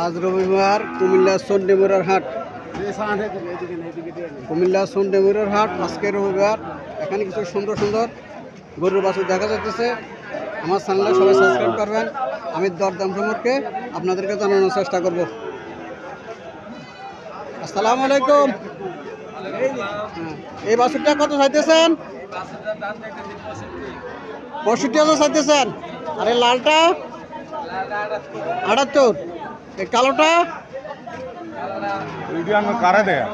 আজ রবিবার কুমিল্লা সন্ডেমুরার হাট। কুমিল্লা সন্ডেমুরার হাট আজকে রবিবার। এখানে কিছু সুন্দর সুন্দর গরুর বাছুর দেখা যাচ্ছে আমার চ্যানেলে সবাই সাবস্ক্রাইব করবেন। আমি দরদাম সম্পর্কে আপনাদেরকে জানানোর চেষ্টা করব। আসসালামু আলাইকুম। হ্যাঁ, এই বাছুরটা কত চাইতেছেন? পঁয়ষট্টি হাজার চাইতেছেন। আর লালটা? আটাত্তর। এই কালোটা? ভিডিও আমি কারে দেয়া?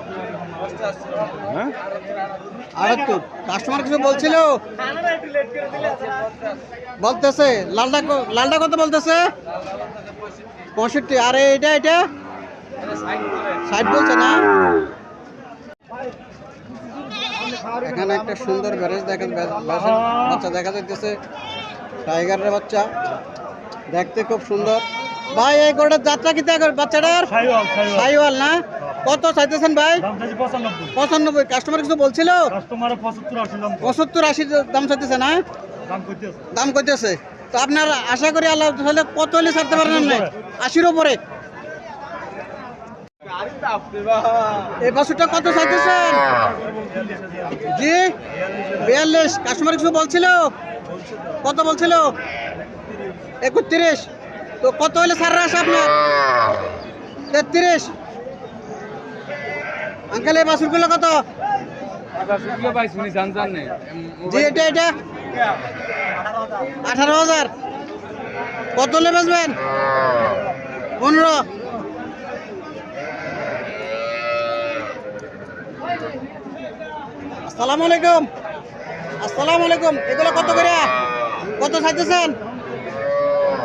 হ্যাঁ? আটাত্তর। কাস্টমার কিছু বলছিল? বলতেছে লালটা ক- লালটা কত বলতেছে? পঁয়ষট্টি। আর এটা এটা? ষাট বলছে না? এখানে একটা সুন্দর ব্যারেজ দেখেন বাচ্চা দেখা যাইতেছে। টাইগারের বাচ্চা। দেখতে খুব সুন্দর। ভাই এই গোটার যাত্রা কি থাকে বাচ্চাটার? সাইওয়াল না? কত চাইতেছেন ভাই? পঁচানব্বই। কাস্টমার কিছু বলছিল? পঁচাত্তর আশি দাম চাইতেছে না? দাম করতেছে তো আপনার আশা করি আল্লাহ তাহলে কত হলে ছাড়তে পারেন আপনি? আশির উপরে। এই বাসুটা কত চাইতেছেন? জি বিয়াল্লিশ। কাস্টমার কিছু বলছিল? কত বলছিল? একত্রিশ। তো কত হলে সার আসে আপনার? তেত্রিশ। আঙ্কেল এই বাসুরগুলো কত? জি এটা এটা। আঠারো হাজার। কত হলে বেচবেন? পনেরো। আসসালামু আলাইকুম। আসসালামু আলাইকুম। এগুলো কত করে? কত চাইতেছেন?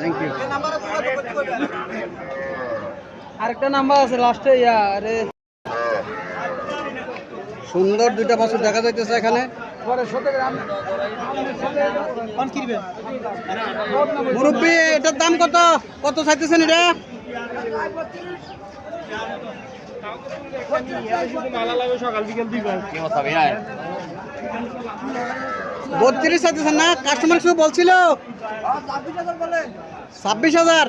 থ্যাংক ইউ আরেকটা নাম্বার আছে লাস্টে ইয়া আরে সুন্দর দুইটা বাছুর দেখা যাইতেছে এখানে। মুরব্বী এটার দাম কত? কত চাইতেছেন এটা? বত্রিশ হাজার না কাস্টমার কিছু বলছিল? ছাব্বিশ হাজার।